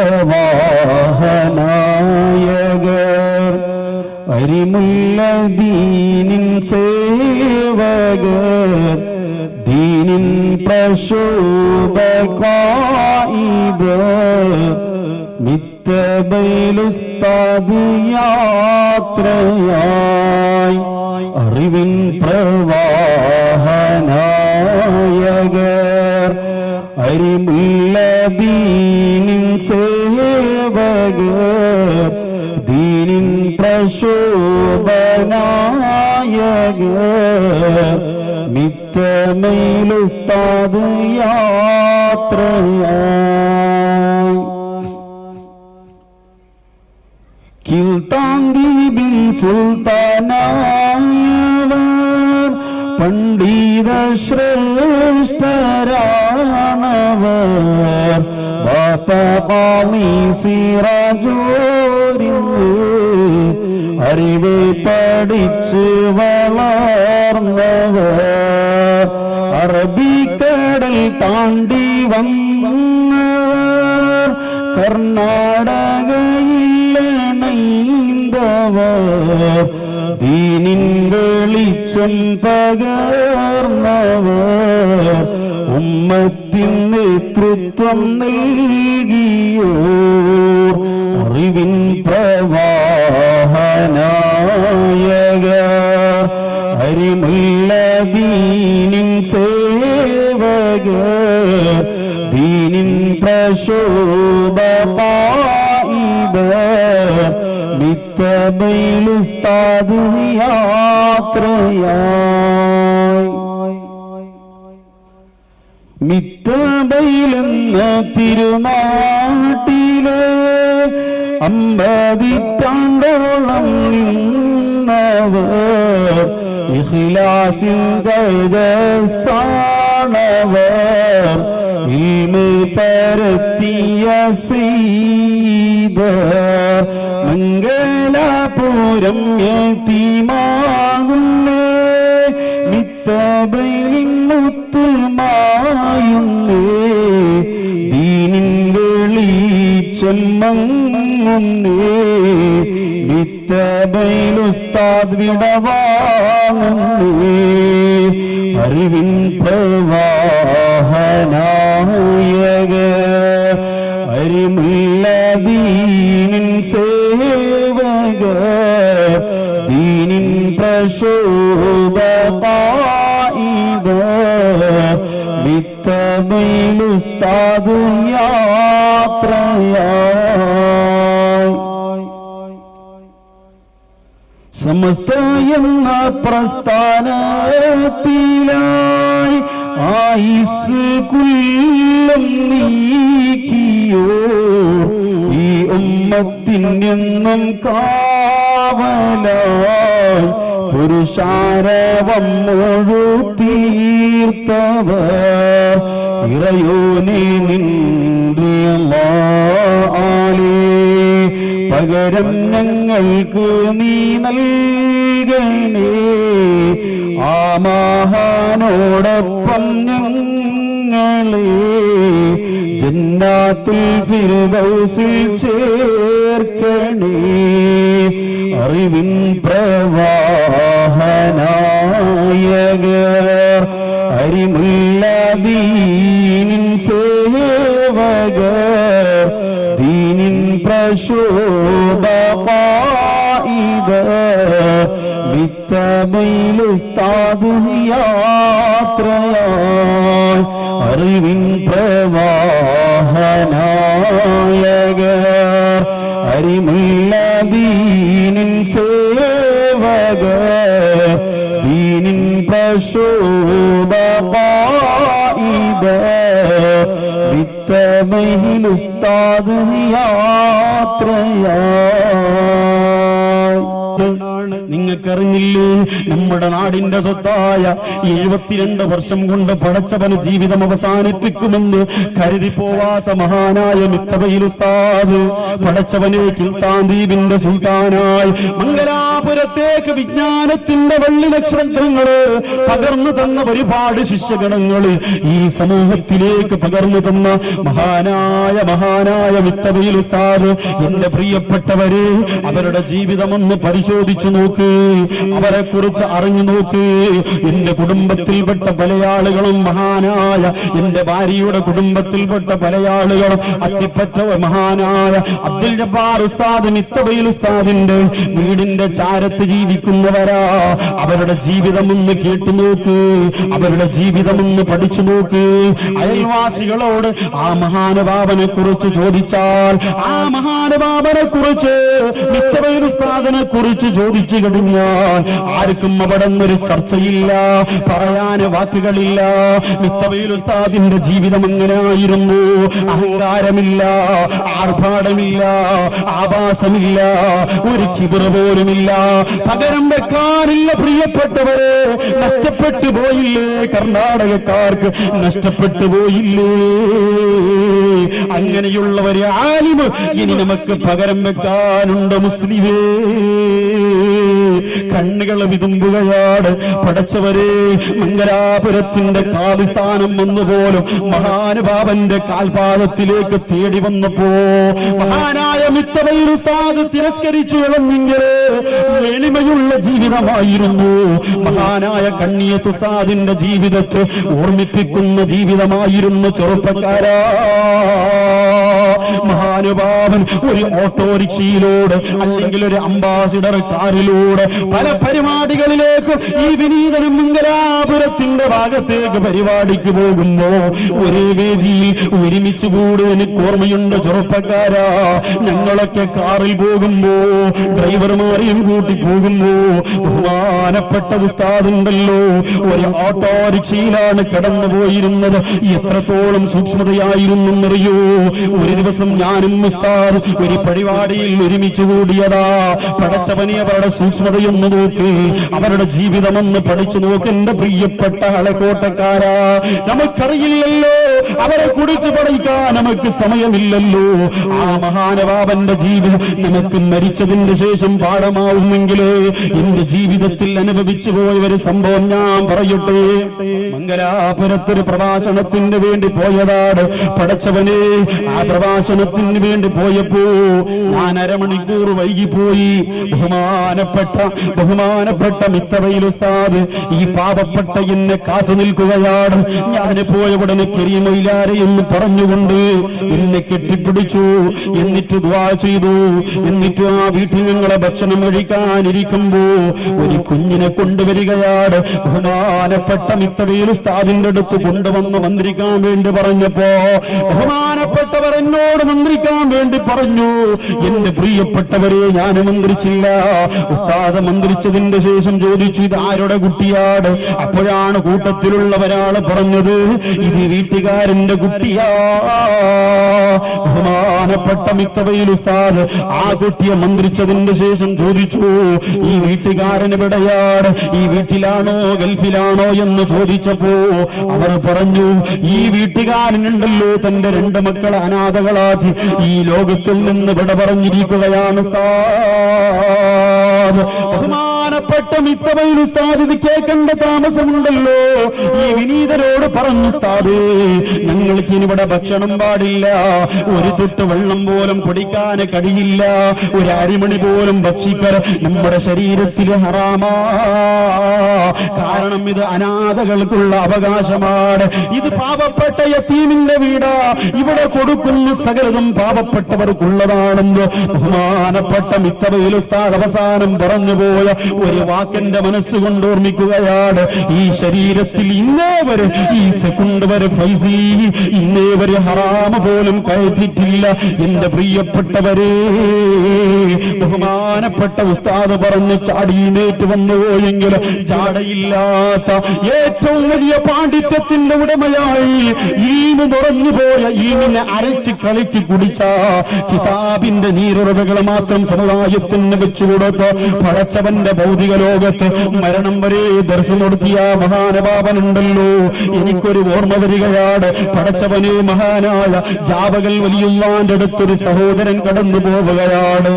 പ്രവാഹനായകർ അരിമുല്ലദീനിൻ സേവകർ. ദീനിൻ പ്രശോഭകായിത് മിത്തബൈലുസ്താദ് യാത്രയായി അറിവിൻ പ്രവാഹനായകർ. അരിമുല്ലദീനിൻ പ്രശോഭനായകർ മിത്തമയിലുസ്താദ് യാത്രയായി കിൽത്താന്തിബിൻ സുൽത്താനായവർ പണ്ഡിത ശ്രേഷ്ഠരാണവർ ബാപ്പി സിറജോരിന്ന് അറിവ് പഠിച്ച് വളർന്നവർ അറബിക്കടൽ താണ്ടി വന്നവർ കർണാടകയിലണൈന്തവർ ദീനിൻ വെളിച്ചം പകർന്നവർ ഉമ്മത്തിൻ നേതൃത്വം നൽകിയോ അറിവിൻ പ്രവാഹനായക. അരിമുള്ള ദീനിൻ സേവക. ദീനിൻ പ്രശോഭപായിദർ നിത്യബൈലുസ്താദു യാത്രയായി. മിത്തബൈലെന്ന തിരുനാട്ടിലെ അമ്പതിറ്റാണ്ടോളം നിന്നവർ ഇഖ്ലാസിൻ കൈതസാണവർ ഇൽമ പരത്തിയ സീതർ മംഗലാപുരം യതീമാകുന്നേ മിത്തബൈലിൻ മുത്തുമായുന്നേ. വെളിച്ചം മങ്ങുന്നേ മിത്തബൈലുസ്താദ് വിടവാങ്ങുന്നേ അറിവിൻ പ്രവാഹനായക അരിമുള്ള ദീനിൻ സേവക ദീനിൻ പ്രശോഭപായിദ മിത്തബൈലുസ്താദ് യാത്രയായി. സമസ്ത എന്ന പ്രസ്ഥാനത്തിലായി. ആയിസ് കുല്ലം നീക്കിയോ? ഈ ഉമ്മത്തിനെന്നും കാവലായി. പുരുഷാരവം ശാരവം മുഴുത്തീർത്തവ ഇറയോനെ നിന്ദ്രിയമാലേ പകരം ഞങ്ങൾക്ക് നീ നൽകണേ. ആ മഹാനോടൊപ്പം ഞങ്ങളെ ജന്നാത്തിൽ ഫിർദൗസിൽ ചേർക്കണേ. അറിവിൻ പ്രവാഹനായകർ പ്രശോഭപായിദ വിത്തമയിലുസ്താദ് യാത്രയായി അറിവിൻ പ്രവാഹനായകർ അരിമുല്ല ദീനിൻ സേവകർ ദീനിൻ പ്രശോഭപായിദ വിത്തമയിലുസ്താദ് യാത്രയാണ് നിങ്ങൾക്കറിഞ്ഞില്ലേ? നമ്മുടെ നാടിന്റെ സ്വത്തായ എഴുപത്തിരണ്ട് വർഷം കൊണ്ട് പടച്ചവന് ജീവിതം അവസാനിപ്പിക്കുമെന്ന് കരുതി പോവാത്ത മഹാനായ മിത്തബയിൽ ഉസ്താദ് പടച്ചവനെ കിൽത്താൻ ദ്വീപിന്റെ സുൽത്താനായി മംഗലാ മംഗലാപുരത്തേക്ക് വിജ്ഞാനത്തിന്റെ വെള്ളി നക്ഷത്രങ്ങൾ പകർന്നു തന്ന ഒരുപാട് ശിഷ്യഗണങ്ങൾ ഈ സമൂഹത്തിലേക്ക് പകർന്നു തന്ന മഹാനായ മഹാനായ വിത്തവയിൽ ഉസ്താദ് എന്റെ പ്രിയപ്പെട്ടവര് അവരുടെ ജീവിതമൊന്ന് പരിശോധിച്ചു നോക്ക്. അവരെ കുറിച്ച് അറിഞ്ഞു നോക്ക്. എന്റെ കുടുംബത്തിൽപ്പെട്ട പല ആളുകളും മഹാനായ എന്റെ ഭാര്യയുടെ കുടുംബത്തിൽപ്പെട്ട പല ആളുകളും അത്തിപ്പറ്റ മഹാനായ അബ്ദുൽ ജബ്ബാർ ഉസ്താദ് മിത്തബയിൽ ഉസ്താദിന്റെ വീടിന്റെ ചാരത്ത് ജീവിക്കുന്നവരാ. അവരുടെ ജീവിതം ഒന്ന് കേട്ടു നോക്ക്. അവരുടെ ജീവിതം ഒന്ന് പഠിച്ചു നോക്ക്. അയൽവാസികളോട് ആ മഹാനുഭാവനെ കുറിച്ച് ചോദിച്ചാൽ ആ മഹാനുഭാവനെ കുറിച്ച് മിത്തബയിൽ ഉസ്താദിനെ കുറിച്ച് ചോദിച്ചു കഴിഞ്ഞാൽ ആർക്കും അവിടെ നിന്നൊരു ചർച്ചയില്ല പറയാന് വാക്കുകളില്ല. മിത്തബയിൽ ഉസ്താദിന്റെ ജീവിതം എങ്ങനെയായിരുന്നു അഹങ്കാരമില്ല ആർഭാടമില്ല ആവാസമില്ല ഒരു കിബിറ പോലുമില്ല. പകരം വെക്കാനില്ല പ്രിയപ്പെട്ടവരെ. നഷ്ടപ്പെട്ടു പോയില്ലേ കർണാടകക്കാർക്ക്? നഷ്ടപ്പെട്ടു പോയില്ലേ? അങ്ങനെയുള്ളവരെ ആലിമ് ഇനി നമുക്ക് പകരം വെക്കാനുണ്ട് മുസ്ലിമേ. കണ്ണുകൾ വിതുമ്പുകയാണ് പടച്ചവരെ. മംഗലാപുരത്തിന്റെ കാലിസ്ഥാനം വന്നുപോലും മഹാനുഭാവന്റെ കാൽപാദത്തിലേക്ക് തേടി വന്നപ്പോ മഹാനായ മിത്തവൈരുസ്താദ് തിരസ്കരിച്ചു എളിമയുള്ള ജീവിതമായിരുന്നു. മഹാനായ കണ്ണിയത്തുസ്താദിന്റെ ജീവിതത്തെ ഓർമ്മിപ്പിക്കുന്ന ജീവിതമായിരുന്നു ചെറുപ്പക്കാരാ. മഹാനുഭാവൻ ഒരു ഓട്ടോറിക്ഷയിലൂടെ അല്ലെങ്കിൽ ഒരു അംബാസിഡർ കാറിലൂടെ പല പരിപാടികളിലേക്കും ഈ വിനീതനം മംഗലാപുരത്തിന്റെ ഭാഗത്തേക്ക് പരിപാടിക്ക് പോകുമ്പോ ഒരേ വേദിയിൽ ഒരുമിച്ച് കൂടി എനിക്ക് ഓർമ്മയുണ്ട് ചെറുപ്പക്കാരാ. ഞങ്ങളൊക്കെ കാറിൽ പോകുമ്പോ ഡ്രൈവർമാരെയും കൂട്ടി പോകുമ്പോ ബഹുമാനപ്പെട്ട ഉസ്താദുണ്ടല്ലോ. ഒരു ഓട്ടോറിക്ഷയിലാണ് കടന്നു പോയിരുന്നത് എത്രത്തോളം സൂക്ഷ്മതയായിരുന്നു എന്നറിയോ? ഒരു ദിവസം ഞാനും ഉസ്താദ് ഒരു പരിപാടിയിൽ ഒരുമിച്ച് കൂടിയതാ. പടച്ചവനെ അവരുടെ സൂക്ഷ്മതയൊന്ന് നോക്കി. അവരുടെ ജീവിതമൊന്ന് പഠിച്ചു നോക്ക്. എന്റെ പ്രിയപ്പെട്ട അളക്കോട്ടക്കാരാ നമുക്കറിയില്ലല്ലോ. അവരെ കുടിച്ച് പഠിക്കാൻ നമുക്ക് സമയമില്ലല്ലോ. ആ മഹാനവാബന്റെ ജീവിതം നമുക്ക് മരിച്ചതിന്റെ ശേഷം പാഠമാവുമെങ്കിലേ എന്റെ ജീവിതത്തിൽ അനുഭവിച്ചു പോയ ഒരു സംഭവം ഞാൻ പറയട്ടെ. മംഗലാപുരത്തൊരു പ്രഭാഷണത്തിന് വേണ്ടി പോയതാണ്. പടച്ചവനെ ആ പ്രവാചനത്തിന് വേണ്ടി പോയപ്പോ ഞാൻ അരമണിക്കൂർ വൈകിപ്പോയി. ബഹുമാനപ്പെട്ട ബഹുമാനപ്പെട്ട മിത്തവയിൽ ഉസ്താദ് ഈ പാപപ്പെട്ട എന്നെ കാത്തു നിൽക്കുകയാണ്. ഞാൻ പോയ ഉടനെ കരിമയിലാരെ എന്ന് പറഞ്ഞുകൊണ്ട് എന്നെ കെട്ടിപ്പിടിച്ചു. എന്നിട്ട് ദ്വാ ചെയ്തു. എന്നിട്ട് ആ വീട്ടിൽ ഞങ്ങളെ ഭക്ഷണം കഴിക്കാനിരിക്കുമ്പോ ഒരു കുഞ്ഞിനെ കൊണ്ടുവരികയാണ്. ബഹുമാനപ്പെട്ട മിത്തറയിൽ ഉസ്താദിന്റെ അടുത്ത് കൊണ്ടുവന്ന് മന്ത്രിക്കാൻ വേണ്ടി പറഞ്ഞപ്പോ ബഹുമാനപ്പെട്ടവർ എന്നോട് മന്ത്രിക്കാൻ വേണ്ടി പറഞ്ഞു. എന്റെ പ്രിയപ്പെട്ടവരെ ഞാൻ മന്ത്രിച്ചില്ല. ഉസ്താദ് മന്ത്രിച്ചതിന്റെ ശേഷം ചോദിച്ചു ഇത് ആരുടെ കുട്ടിയാണ്? അപ്പോഴാണ് കൂട്ടത്തിലുള്ള ഒരാൾ പറഞ്ഞത് ഇത് വീട്ടുകാരന്റെ കുട്ടിയാ. ബഹുമാനപ്പെട്ട മിത്തവയിൽ ഉസ്താദ് ആ കുട്ടിയെ മന്ത്രിച്ചതിന്റെ ശേഷം ചോദിച്ചു ഈ വീട്ടുകാരൻ എവിടെയാണ്? ഈ വീട്ടിലാണോ ഗൾഫിലാണോ? എന്ന് ചോദിച്ചപ്പോ അവർ പറഞ്ഞു ഈ വീട്ടുകാരനുണ്ടല്ലോ തന്റെ രണ്ട് മക്കളെ അനാഥകളാക്കി. ഈ ലോകത്തിൽ നിന്ന് വിട പറഞ്ഞിരിക്കുകയാണ് ഉസ്താദ്. ബഹുമാനപ്പെട്ട മിത്തവയിൽ ഉസ്താദ് ഇത് കേൾക്കേണ്ട താമസമുണ്ടല്ലോ. ഈ വിനീതരോട് പറഞ്ഞു ഉസ്താദ് ഞങ്ങൾക്ക് ഇനിവിടെ ഭക്ഷണം പാടില്ല. ഒരു തൊട്ട് വെള്ളം പോലും കുടിക്കാൻ കഴിയില്ല. ഒരു അരിമണി പോലും ഭക്ഷിക്കർ നമ്മുടെ ശരീരത്തിൽ ഹറാമാ. കാരണം ഇത് അനാഥകൾക്കുള്ള അവകാശമാണ്. ഇത് പാവപ്പെട്ട യത്തീമിന്റെ വീടാ. ഇവിടെ കൊടുക്കുന്ന സകലതും പാവപ്പെട്ടവർക്കുള്ളതാണെന്ന് ബഹുമാനപ്പെട്ട മിത്തവയിൽ ഉസ്താദ് അവസാനം പറഞ്ഞുപോയ ഒരു വാക്കിന്റെ മനസ്സുകൊണ്ട് ഓർമ്മിക്കുകയാണ്. ഈ ശരീരത്തിൽ ഇന്നേ വരെ ഈ സെക്കൻഡ് വരെ ഫൈസി ഇന്നേ വരെ ഹറാമ പോലും കയറ്റിട്ടില്ല. എന്റെ പ്രിയപ്പെട്ടവരെ ബഹുമാനപ്പെട്ട ഉസ്താദ് പറഞ്ഞ് ചാടിയിനേറ്റ് വന്നു പോയെങ്കിൽ ചാടയില്ലാത്ത ഏറ്റവും വലിയ പാണ്ഡിത്യത്തിന്റെ ഉടമയായി ഈന് തുറന്നു പോയ ഈമിനെ അരച്ച് കളിക്ക് കുടിച്ച കിതാബിന്റെ നീരുറവകൾ മാത്രം സമുദായത്തിന് വെച്ചുകൊടുത്ത് പടച്ചവന്റെ ഭൗതിക ലോകത്ത് മരണം വരെ ദർശനം നടത്തിയ മഹാനപാപനുണ്ടല്ലോ. എനിക്കൊരു ഓർമ്മ വരികയാണ്. പടച്ചവന് മഹാനായ ജാവകൽ വലിയുള്ളാന്റെ അടുത്തൊരു സഹോദരൻ കടന്നു പോവുകയാണ്.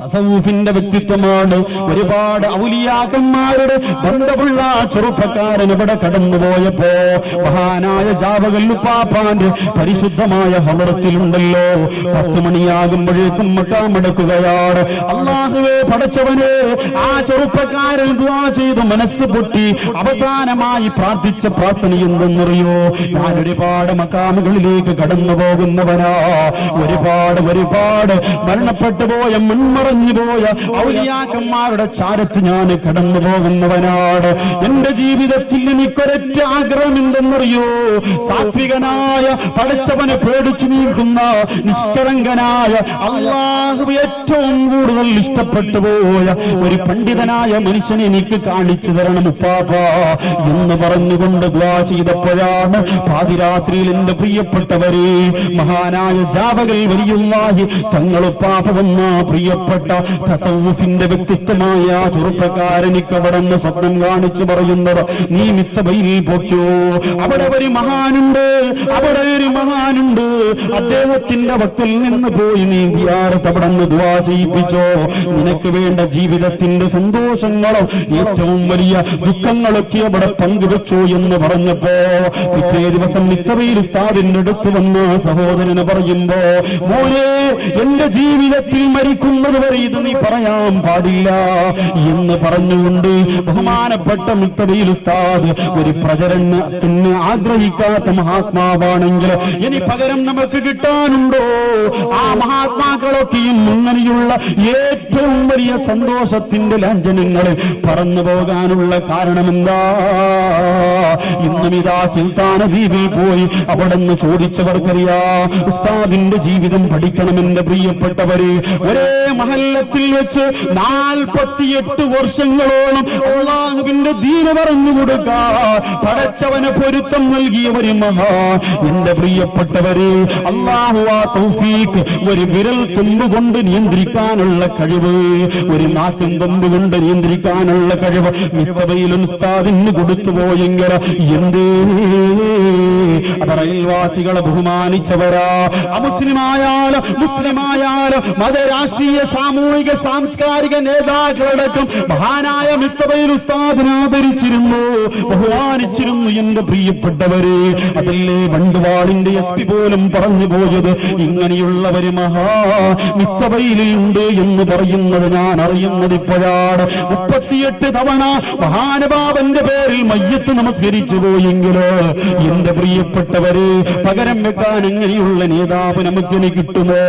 തസവൂഫിന്റെ വ്യക്തിത്വമാണ്. ഒരുപാട് ഔലിയാക്കന്മാരുടെ ബന്ധമുള്ള ചെറുപ്പക്കാരൻ ഇവിടെ കടന്നുപോയപ്പോ മഹാനായ ജാവകല്ലുപ്പാപ്പാന്റെ പരിശുദ്ധമായ ഹമറത്തിലുണ്ടല്ലോ പത്ത് മണിയാകുമ്പോഴേക്കും മക്കാമടക്കുകയാണ് അള്ളാഹുവേ പടച്ചവനെ ആ ചെറുപ്പക്കാരൻ ചെയ്ത് മനസ്സ് പൊട്ടി അവസാനമായി പ്രാർത്ഥിച്ച പ്രാർത്ഥന എന്തെന്നറിയോ ഞാൻ ഒരുപാട് മക്കാമുകളിലേക്ക് കടന്നു പോകുന്നവനാ. ഒരുപാട് ഒരുപാട് മരണപ്പെട്ടു പോയ മുൻമറഞ്ഞു പോയ ഔലിയാക്കന്മാരുടെ ചാരത്ത് ഞാൻ കടന്നു പോകുന്നവനാണ്. എന്റെ ജീവിതത്തിൽ എനിക്കൊരൊറ്റ ആഗ്രഹം എന്തെന്നറിയോ സാത്വികനായ പടച്ചവനെ പേടിച്ചു നീക്കുന്ന നിഷ്കളങ്കനായ അള്ളാഹു ഏറ്റവും കൂടുതൽ ഇഷ്ടപ്പെട്ടു പോയ ഒരു പണ്ഡിതനായ മനുഷ്യനെ എനിക്ക് കാണിച്ചു തരണം ഉപ്പാപ്പ എന്ന് പറഞ്ഞുകൊണ്ട് ദ്വാ ചെയ്തപ്പോഴാണ് പാതിരാത്രിയിൽ എന്റെ പ്രിയപ്പെട്ടവരെ മഹാനായ ജാവകൽ വലിയുള്ളാഹി തങ്ങളുപ്പാപ്പ വന്ന പ്രിയപ്പെട്ട തസവുഫിന്റെ വ്യക്തിത്വമായ ചെറുപ്പക്കാരനിക്ക് അവിടെ നിന്ന് സ്വപ്നം കാണിച്ചു പറയുന്നത് നീ മിത്തബയിൽ പോക്കോ അവിടെ ഒരു മഹാനുണ്ട് അവിടെ ഒരു മഹാനുണ്ട് അദ്ദേഹത്തിന്റെ വക്കിൽ നിന്ന് പോയി നീ അവിടെ നിന്ന് ദ്വാ ചെയ്യിപ്പിച്ചോ നിനക്ക് വേണ്ട ജീവിതത്തിന്റെ സന്തോഷങ്ങളും ഏറ്റവും വലിയ ദുഃഖങ്ങളൊക്കെ അവിടെ പങ്കുവെച്ചു എന്ന് പറഞ്ഞപ്പോ പിറ്റേ ദിവസം മിത്തബയിൽ ഉസ്താദിന്റെ അടുത്ത് വന്ന സഹോദരന് പറയുമ്പോ മോനെ എന്റെ ജീവിതത്തിൽ മരിക്കുന്നത് വരെ ഇത് നീ പറയാൻ പാടില്ല എന്ന് പറഞ്ഞുകൊണ്ട് ബഹുമാനപ്പെട്ട മിത്തബയിൽ ഉസ്താദ് ഒരു പ്രചരണത്തിന് ആഗ്രഹിക്കാത്ത മഹാത്മാവാണെങ്കിൽ ഇനി പകരം നമുക്ക് കിട്ടാനുണ്ടോ? ആ മഹാത്മാക്കളൊക്കെയും അങ്ങനെയുള്ള ഏറ്റവും വലിയ സന്തോഷത്തിന്റെ ലാഞ്ചനങ്ങൾ പറന്നു പോകാനുള്ള കാരണമെന്താ? ഇന്നും ഇതാ കിൽത്താന ദ്വീപിൽ പോയി അവിടെ നിന്ന് ചോദിച്ചവർക്കറിയാ ഉസ്താദിന്റെ ജീവിതം പഠിക്കണം എന്റെ പ്രിയപ്പെട്ടവര് ഒരേ മഹല്ലത്തിൽ വെച്ച് നാൽപ്പത്തിയെട്ട് വർഷങ്ങളോളം അള്ളാഹുവിന്റെ ദീന പറഞ്ഞു കൊടുക്കാ പടച്ചവന് പൊരുത്തം നൽകിയ ഒരു മഹാ. എന്റെ പ്രിയപ്പെട്ടവര് അള്ളാഹു ആ തൗഫീഖ് ഒരു വിരൽ തുമ്പ് കൊണ്ട് നിയന്ത്രിക്കാനുള്ള കഴിവ് ഒരു നാക്കും തുമ്പ് കൊണ്ട് നിയന്ത്രിക്കാനുള്ള കഴിവ്? മിത്തബയിലും ഉസ്താദിന് കൊടുത്തു പോയെങ്കിൽ എന്തേ? അവർ അയൽവാസികളെ ബഹുമാനിച്ചവരാ. അമുസ്ലിമായാലും മുസ്ലിമായാലും മതരാഷ്ട്രീയ സാമൂഹിക സാംസ്കാരിക നേതാക്കളടക്കം മഹാനായ മിത്തബയിൽ ഉസ്താദിനെ ആദരിച്ചിരുന്നു ബഹുമാനിച്ചിരുന്നു എന്റെ പ്രിയപ്പെട്ടവരെ. അതല്ലേ വണ്ടുവാളിന്റെ എസ് പി പോലും പറഞ്ഞു പോയത്? ഇങ്ങനെയുള്ളവര് മഹാ മിത്തബയിലുണ്ട് എന്ന് പറയുന്നത് ഞാൻ അറിയുന്നത് ഇപ്പോഴാണ് മുപ്പത്തിയെട്ട് തവണ മഹാനുഭാവന്റെ പേരിൽ മയ്യത്ത് നമസ്കരിച്ചു പോയെങ്കിൽ എന്റെ പ്രിയപ്പെട്ടവര് പകരം വെക്കാൻ എങ്ങനെയുള്ള നേതാവ് നമുക്കിനി കിട്ടുമോ?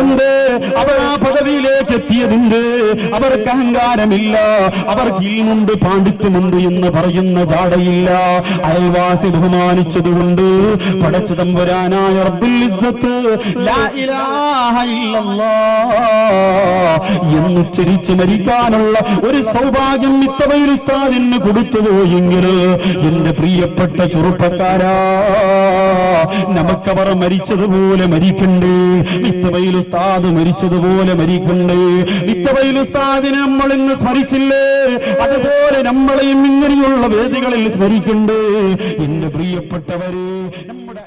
എന്ത്? അവർ ആ പദവിയിലേക്ക് എത്തിയതിന്റെ അവർക്ക് അഹങ്കാരമില്ല. അവർ ഈമുണ്ട് പാണ്ഡിത്യമുണ്ട് എന്ന് പറയുന്ന ജാടയില്ല. അയൽവാസി ബഹുമാനിച്ചതുകൊണ്ട് പടച്ചു തമ്പുരാനായ റബ്ബുൽ ഇസ്സത്ത് ലാ ഇലാഹ മരിക്കാനുള്ള ഒരു സൗഭാഗ്യം മിത്തവയിൽ ഉസ്താദിന് കൊടുത്തുപോയെങ്കിൽ എന്റെ പ്രിയപ്പെട്ട ചെറുപ്പക്കാരാ നമുക്കവർ മരിച്ചതുപോലെ മരിക്കണ്ടേ. മിത്തവയിൽ ഉസ്താദ് മരിച്ചതുപോലെ മരിക്കണ്ടേ. ഉസ്താദിനെ നമ്മൾ ഇന്ന് സ്മരിച്ചില്ലേ? അതുപോലെ നമ്മളെയും ഇങ്ങനെയുള്ള വേദികളിൽ സ്മരിക്കണ്ടേ. എന്റെ പ്രിയപ്പെട്ടവരെ നമ്മുടെ